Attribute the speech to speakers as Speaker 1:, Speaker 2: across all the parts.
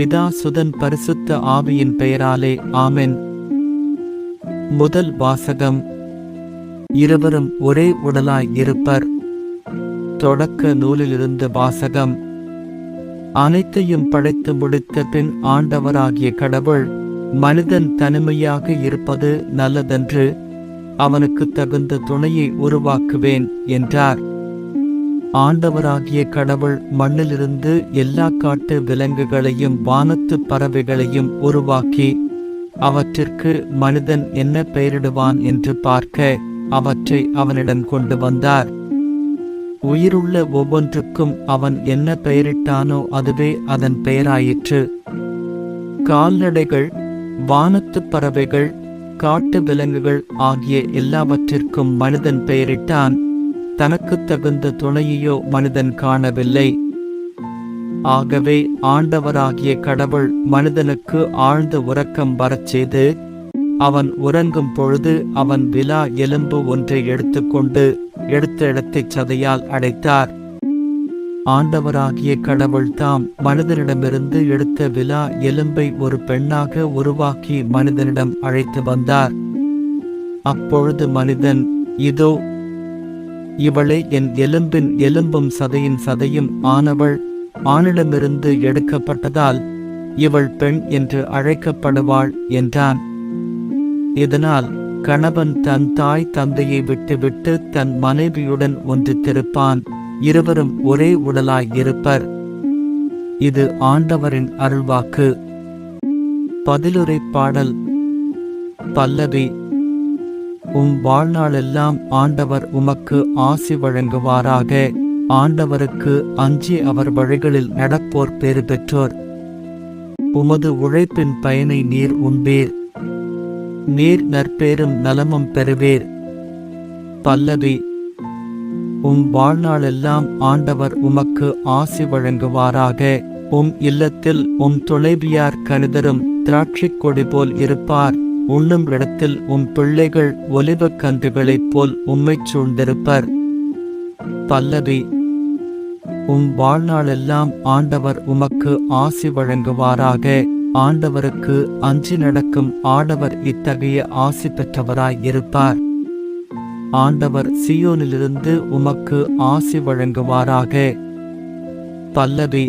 Speaker 1: பிதா சுதன் பரிசுத்த ஆவியின் பெயராலே ஆமென். முதல் வாசகம். இருவரும் ஒரே உடலாய் இருப்பர். தொடக்க நூலிலிருந்து வாசகம். அனைத்தையும் படைத்து முடித்த பின் ஆண்டவராகிய கடவுள் மனிதன் தனிமையாக இருப்பது நல்லதென்று அவனுக்கு தகுந்த துணையை உருவாக்குவேன் என்றார். ஆண்டவராகிய கடவுள் மண்ணிலிருந்து எல்லா காட்டு விலங்குகளையும் வானத்து பறவைகளையும் உருவாக்கி அவற்றிற்கு மனிதன் என்ன பெயரிடுவான் என்று பார்க்க அவற்றை அவனிடம் கொண்டு வந்தார். உயிருள்ள ஒவ்வொன்றுக்கும் அவன் என்ன பெயரிட்டானோ அதுவே அதன் பெயராயிற்று. கால்நடைகள் வானத்துப் பறவைகள் காட்டு விலங்குகள் ஆகிய எல்லாவற்றிற்கும் மனிதன் பெயரிட்டான். தனக்கு தகுந்த துணையையோ மனிதன் காணவில்லை. ஆகவே ஆண்டவராகிய கடவுள் மனிதனுக்கு ஆழ்ந்த உறக்கம் வரச் செய்து அவன் உறங்கும் பொழுது அவன் விலா எலும்பு ஒன்றை எடுத்துக்கொண்டு எடுத்த இடத்தைச் சதையால் அடைத்தார். ஆண்டவராகிய கடவுள் தாம் மனிதனிடமிருந்து எடுத்த விலா எலும்பை ஒரு பெண்ணாக உருவாக்கி மனிதனிடம் அழைத்து வந்தார். அப்பொழுது மனிதன் இதோ இவளே என் எலும்பின் எலும்பும் சதையின் சதையும் ஆனவள் ஆணிடமிருந்து எடுக்கப்பட்டதால் இவள் பெண் என்று அழைக்கப்படுவாள் என்றான். இதனால் கணவன் தன் தாய் தந்தையை விட்டுவிட்டு தன் மனைவியுடன் ஒன்றித்திருப்பான். இருவரும் ஒரே உடலாய் இருப்பர் இது ஆண்டவரின் அருள்வாக்கு. பதிலுரை பாடல். பல்லவி உம் வாழ்நாளெல்லாம் ஆண்டவர் உமக்கு ஆசி வழங்குவாராக. ஆண்டவருக்கு அஞ்சி அவர் வழிகளில் நடப்போர் பேறு பெற்றோர். உமது உழைப்பின் பயனை நீர் உண்பீர். நீர் நற்பேரும் நலமும் பெறுவீர். பல்லவி உம் வாழ்நாளெல்லாம் ஆண்டவர் உமக்கு ஆசி வழங்குவாராக. உம் இல்லத்தில் உம் துணைவியார் கணிதரும் திராட்சைக் கொடி போல் இருப்பார். உண்ணும் இடத்தில் உம் பிள்ளைகள் ஒலிவ கன்றுகளைப் போல் உம்மை சூழ்ந்திருப்பர். பல்லவி உம் வாழ்நாளெல்லாம் ஆண்டவர் உமக்கு ஆசி வழங்குவாராக. ஆண்டவருக்கு அஞ்சி நடக்கும் ஆடவர் இத்தகைய ஆசி பெற்றவராய் இருப்பார். ஆண்டவர் சியோனிலிருந்து உமக்கு ஆசி வழங்குவாராக. பல்லவி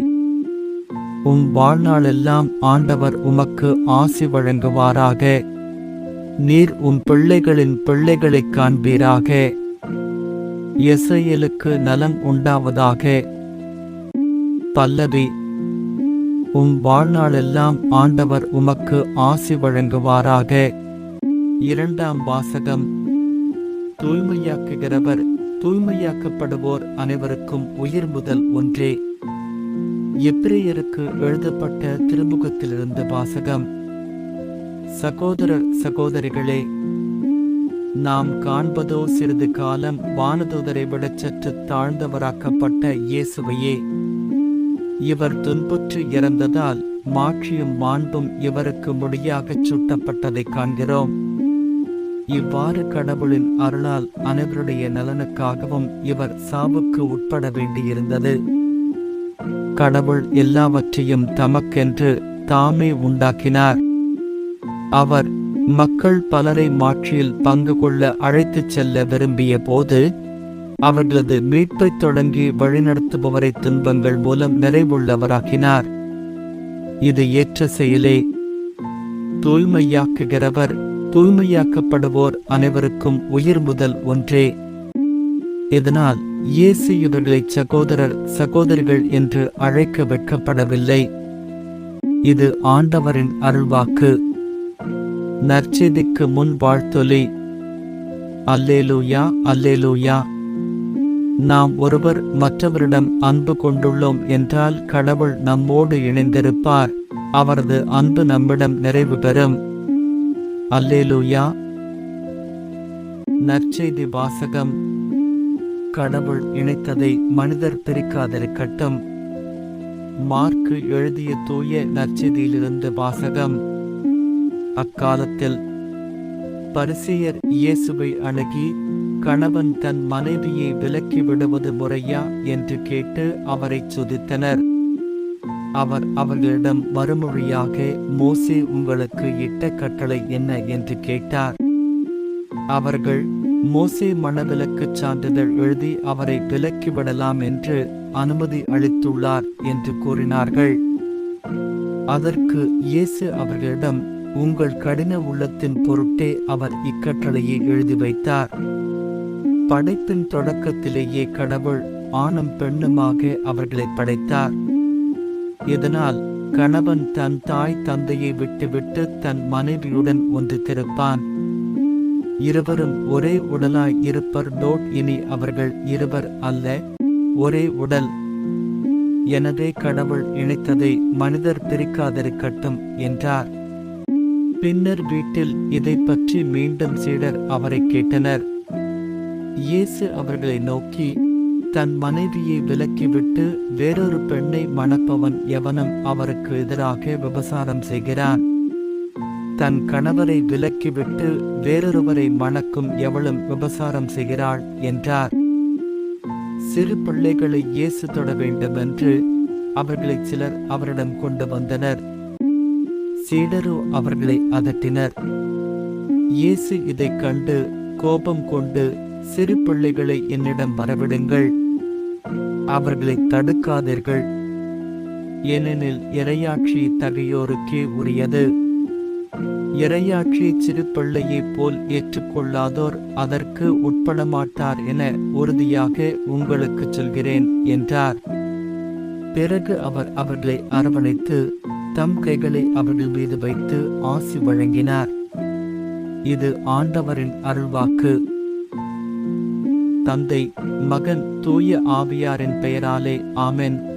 Speaker 1: உம் வாழ்நாளெல்லாம் ஆண்டவர் உமக்கு ஆசி வழங்குவாராக. நீர் உம் பிள்ளைகளின் பிள்ளைகளைக் காண்பீராக. எசையலுக்கு நலம் உண்டாவதாக. பல்லவி உம் வாழ்நாளெல்லாம் ஆண்டவர் உமக்கு ஆசி வழங்குவாராக. இரண்டாம் வாசகம் தூய்மையாக்குகிறவர் தூய்மையாக்கப்படுவோர் அனைவருக்கும் உயிர் முதல் ஒன்றே. எப்ரேயருக்கு எழுதப்பட்ட திருமுகத்திலிருந்து வாசகம் சகோதர சகோதரிகளே நாம் காண்பதோ சிறிது காலம் வானதூதரை விட சற்று தாழ்ந்தவராக்கப்பட்ட இயேசுவையே இவர் துன்புற்று இறந்ததால் மாட்சியும் மாண்பும் இவருக்கு முடியாகச் சூட்டப்பட்டதைக் காண்கிறோம். இவ்வாறு கடவுளின் அருளால் அனைவருடைய நலனுக்காகவும் இவர் சாவுக்கு உட்பட வேண்டியிருந்தது. கடவுள் எல்லாவற்றையும் தமக்கென்று தாமே உண்டாக்கினார். அவர் மக்கள் பலரை மாற்றியில் பங்கு கொள்ள அழைத்துச் செல்ல விரும்பிய போது அவர்களது மீட்பைத் தொடங்கி வழிநடத்துபவரை துன்பங்கள் மூலம் நிறைவுள்ளவராக்கினார். இது ஏற்ற செயலே. தூய்மையாக்குகிறவர் தூய்மையாக்கப்படுவோர் அனைவருக்கும் உயிர் முதல் ஒன்றே. இதனால் இயேசு இவர்களை சகோதரர் சகோதரிகள் என்று அழைக்க வெட்கப்படவில்லை. இது ஆண்டவரின் அருள்வாக்கு. நற்செய்திக்கு முன் வாழ்த்தொலி. அல்லேலூயா அல்லேலூயா. நாம் ஒருவர் மற்றவரிடம் அன்பு கொண்டுள்ளோம் என்றால் கடவுள் நம்மோடு இணைந்திருப்பார். அவரது அன்பு நம்மிடம் நிறைவு பெறும். அல்லேலூயா. நற்செய்தி வாசகம். கடவுள் இணைத்ததை மனிதர் பிரிக்காதிருக்கட்டும். மார்க்கு எழுதிய தூய நற்செய்தியிலிருந்து வாசகம். அக்காலத்தில் பரிசேயர் இயேசுவை அணுகி கணவன் தன் மனைவியை விலக்கி விடுவது முறையா என்று கேட்டு அவரை சுதித்தனர் அவர் அவர்களிடம் மறுமொழியாக மோசே உங்களுக்கு இட்ட கட்டளை என்ன? என்று கேட்டார். அவர்கள் மோசே மனவிலக்கு சான்றிதழ் எழுதி அவரை விலக்கிவிடலாம் என்று அனுமதி அளித்துள்ளார் என்று கூறினார்கள். அதற்கு இயேசு அவர்களிடம் உங்கள் கடின உள்ளத்தின் பொருட்டே அவர் இக்கட்டளையை எழுதி வைத்தார். படைப்பின் தொடக்கத்திலேயே கடவுள் ஆணும் பெண்ணுமாக அவர்களை படைத்தார். இதனால் கணவன் தன் தாய் தந்தையை விட்டுவிட்டு தன் மனைவியுடன் ஒன்று திருப்பான் இருவரும் ஒரே உடலாய் இருப்பர் டோட் இனி அவர்கள் இருவர் அல்ல ஒரே உடல். எனவே கடவுள் இணைத்ததை மனிதர் பிரிக்காதிருக்கட்டும் என்றார். பின்னர் வீட்டில் இதை பற்றி மீண்டும் சீடர் அவரை கேட்டனர். இயேசு அவர்களை நோக்கி தன் மனைவியை விலக்கிவிட்டு வேறொரு பெண்ணை மணப்பவன் எவனும் அவருக்கு எதிராக விபசாரம் செய்கிறான். தன் கணவரை விலக்கிவிட்டு வேறொருவரை மணக்கும் எவளும் விபசாரம் செய்கிறாள் என்றார். சிறு பிள்ளைகளை இயேசு தொட வேண்டுமென்று அவர்களை சிலர் அவரிடம் கொண்டு வந்தனர். சீடரோ அவர்களை அதட்டினர். இயேசு இதைக் கண்டு கோபம் கொண்டு சிறு பிள்ளைகளை என்னிடம் வரவிடுங்கள். அவர்களை தடுக்காதீர்கள். ஏனெனில் இரையாட்சி தகையோருக்கே உரியது. இரையாட்சி சிறு பிள்ளையைப் போல் ஏற்றுக்கொள்ளாதோர் அதற்கு உட்பட மாட்டார் என உறுதியாக உங்களுக்கு சொல்கிறேன் என்றார். பிறகு அவர் அவர்களை அரவணைத்து தம் கைகளை அவர்கள் மீது வைத்து ஆசி வழங்கினார். இது ஆண்டவரின் அருள்வாக்கு. தந்தை மகன் தூய ஆவியாரின் பெயராலே ஆமென்.